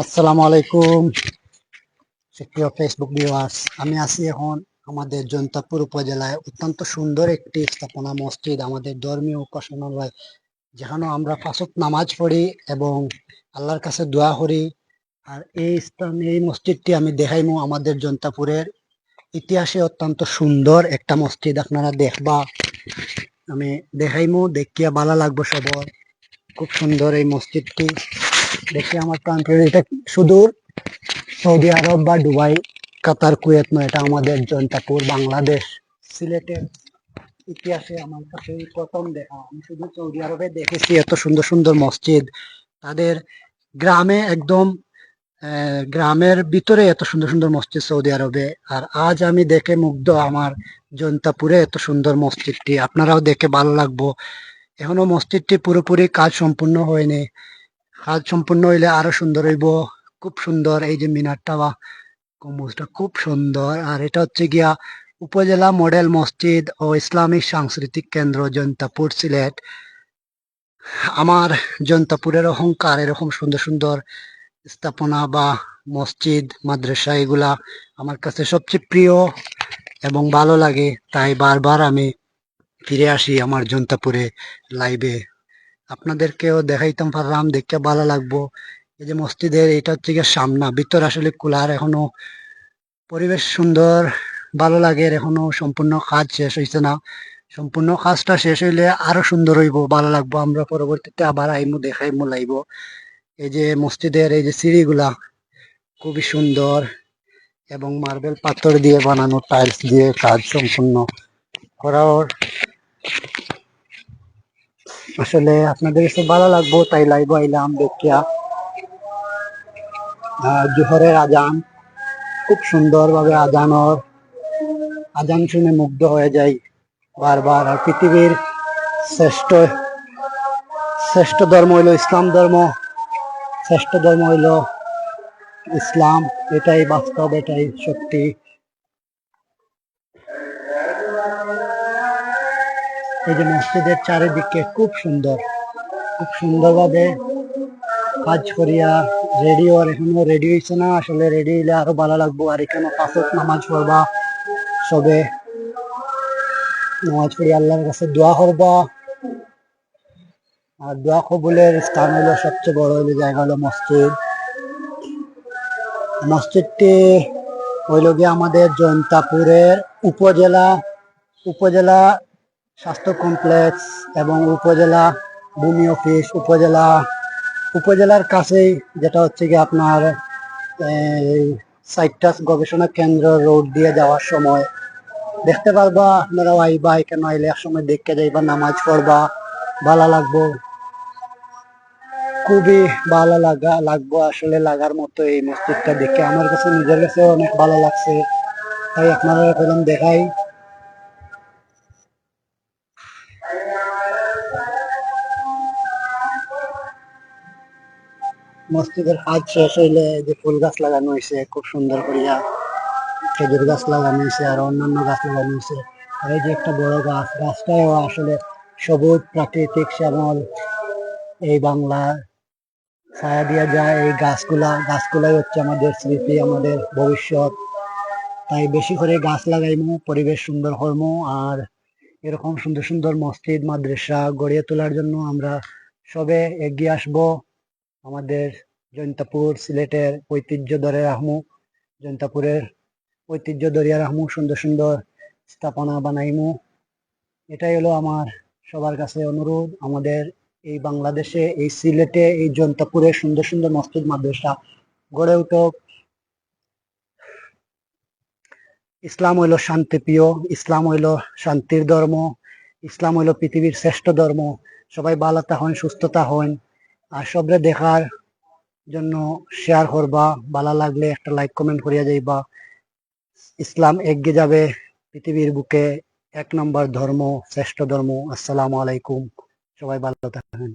আসসালামু আলাইকুম সুপ্রিয় ফেসবুক ভিউয়ার্স আমি আছি এখন আমাদের জৈন্তাপুর উপজেলায়। অত্যন্ত সুন্দর একটি স্থাপনা মসজিদ আমাদের ধর্মীয় উপাসনালয় যেখানে আমরা ফাঁসক নামাজ পড়ি এবং আল্লাহর কাছে দোয়া করি। আর এই স্থান, এই মসজিদটি আমি দেখাইমু আমাদের জৈন্তাপুরের ইতিহাসে অত্যন্ত সুন্দর একটা মসজিদ। আপনারা দেখবা, আমি দেখাইমু, দেখিয়া ভালো লাগবো সবর। খুব সুন্দর এই মসজিদটি। দেখে আমার প্রান্তের এটা সুদূর, সৌদি আরব বা দুবাই, কাতার, কুয়েত নয়, এটা আমাদের জৈন্তাপুর, বাংলাদেশ। সিলেটের ইতিহাসে আমার কাছে প্রথম দেখা। আমি শুধু সৌদি আরবে দেখেছি এত সুন্দর সুন্দর মসজিদ। তাদের গ্রামে একদম গ্রামের ভিতরে এত সুন্দর সুন্দর মসজিদ সৌদি আরবে। আর আজ আমি দেখে মুগ্ধ আমার জৈন্তাপুরে এত সুন্দর মসজিদটি। আপনারাও দেখে ভালো লাগবো। এখনও মসজিদটি পুরোপুরি কাজ সম্পূর্ণ হয়নি। কাজ সম্পূর্ণ হইলে আরও সুন্দর হইব। খুব সুন্দর এই যে মিনারটা বা গম্বুজটা খুব সুন্দর। আর এটা হচ্ছে গিয়া উপজেলা মডেল মসজিদ ও ইসলামিক সাংস্কৃতিক কেন্দ্র জৈন্তাপুর সিলেট। আমার জৈন্তাপুরের অহংকার এরকম সুন্দর সুন্দর স্থাপনা বা মসজিদ, মাদ্রাসা, এগুলা আমার কাছে সবচেয়ে প্রিয় এবং ভালো লাগে। তাই বারবার আমি ফিরে আসি আমার জৈন্তাপুরে লাইভে আপনাদেরকেও দেখাইতাম পারলাম, দেখতে ভালো লাগবো। এই যে মসজিদের, এটা হচ্ছে গিয়ে সামনা, ভিতর আসলে কুলার এখনও পরিবেশ সুন্দর, ভালো লাগে এখনও সম্পূর্ণ কাজ শেষ হয়েছে না। সম্পূর্ণ কাজটা শেষ হইলে আরও সুন্দর হইব, ভালো লাগবো। আমরা পরবর্তীতে আবার আইমু, দেখাইমু, লাইব। এই যে মসজিদের, এই যে সিঁড়িগুলা খুবই সুন্দর এবং মার্বেল পাথর দিয়ে বানানো টাইলস দিয়ে কাজ সম্পূর্ণ করা ওর আসলে আপনাদের কাছে ভালো লাগবো, তাই লাইভ আইলাম, দেখিয়া। জোহরের আজান, খুব সুন্দর ভাবে আজানর, আজান শুনে মুগ্ধ হয়ে যাই বারবার। আর পৃথিবীর শ্রেষ্ঠ শ্রেষ্ঠ ধর্ম হইল ইসলাম ধর্ম। শ্রেষ্ঠ ধর্ম হইল ইসলাম, এটাই বাস্তব, এটাই সত্যি। এই যে মসজিদের চারিদিকে খুব সুন্দর, খুব সুন্দরভাবে কাজ করিয়া রেডিও আর এখনও রেডি হয়েছে না। আসলে রেডি হইলে আরও ভালো লাগবো। আর এখানে পাঁচক নামাজ পড়বা, সবে নামাজ পড়ি আল্লাহর কাছে দোয়া করবা। আর দোয়া কবুলের স্থান হলো সবচেয়ে বড় হইল জায়গা হলো মসজিদ। মসজিদটি হইল গিয়ে আমাদের জয়ন্তাপুরের উপজেলা উপজেলা স্বাস্থ্য কমপ্লেক্স এবং উপজেলা ভূমি অফিস, উপজেলা, উপজেলার কাছেই যেটা হচ্ছে কি আপনার সাইটাস গবেষণা কেন্দ্র রোড দিয়ে যাওয়ার সময়। দেখতে পারবা আপনারা আইবা এখানে আইলে সময় দেখতে যাইবা, নামাজ পড়বা ভালো লাগবো। খুবই ভালো লাগা, লাগবো আসলে লাগার মতো এই মসজিদটা দেখে। আমার কাছে, নিজের কাছে অনেক ভালো লাগছে। তাই আপনারা দেখাই। মসজিদের কাজ শেষ হইলে যে ফুল গাছ লাগানো হয়েছে খুব সুন্দর করিয়া খেজুর গাছ লাগানো হয়েছে আর অন্যান্য গাছ লাগানো হয়েছে আর এই যে একটা বড় গাছ, গাছটাও আসলে সবুজ প্রাকৃতিক শ্যামল। এই বাংলার ছায়া দিয়া যায় এই গাছগুলা, গাছগুলাই হচ্ছে আমাদের স্মৃতি, আমাদের ভবিষ্যৎ। তাই বেশি করে গাছ লাগাইমু, পরিবেশ সুন্দর করমু আর এরকম সুন্দর সুন্দর মসজিদ, মাদ্রাসা গড়িয়ে তোলার জন্য আমরা সবে এগিয়ে আসব। আমাদের জৈন্তাপুর সিলেটের ঐতিহ্য ধরে রাখমু। জৈন্তাপুরের ঐতিহ্য ধরিয়া রাখমু, সুন্দর সুন্দর স্থাপনা বানাইমু। এটাই হলো আমার সবার কাছে অনুরোধ। আমাদের এই বাংলাদেশে, এই সিলেটে, এই জৈন্তাপুরে সুন্দর সুন্দর মসজিদ, মাদ্রাসা গড়ে উঠুক। ইসলাম হইল শান্তিপ্রিয়, ইসলাম হইল শান্তির ধর্ম, ইসলাম হইল পৃথিবীর শ্রেষ্ঠ ধর্ম। সবাই ভালো হন সুস্থতা হন আর সবরে দেখার জন্য শেয়ার করবা। ভালো লাগলে একটা লাইক কমেন্ট করিয়া যাইবা। ইসলাম এগিয়ে যাবে পৃথিবীর বুকে। এক নম্বর ধর্ম, শ্রেষ্ঠ ধর্ম। আসসালামু আলাইকুম। সবাই ভালো থাকেন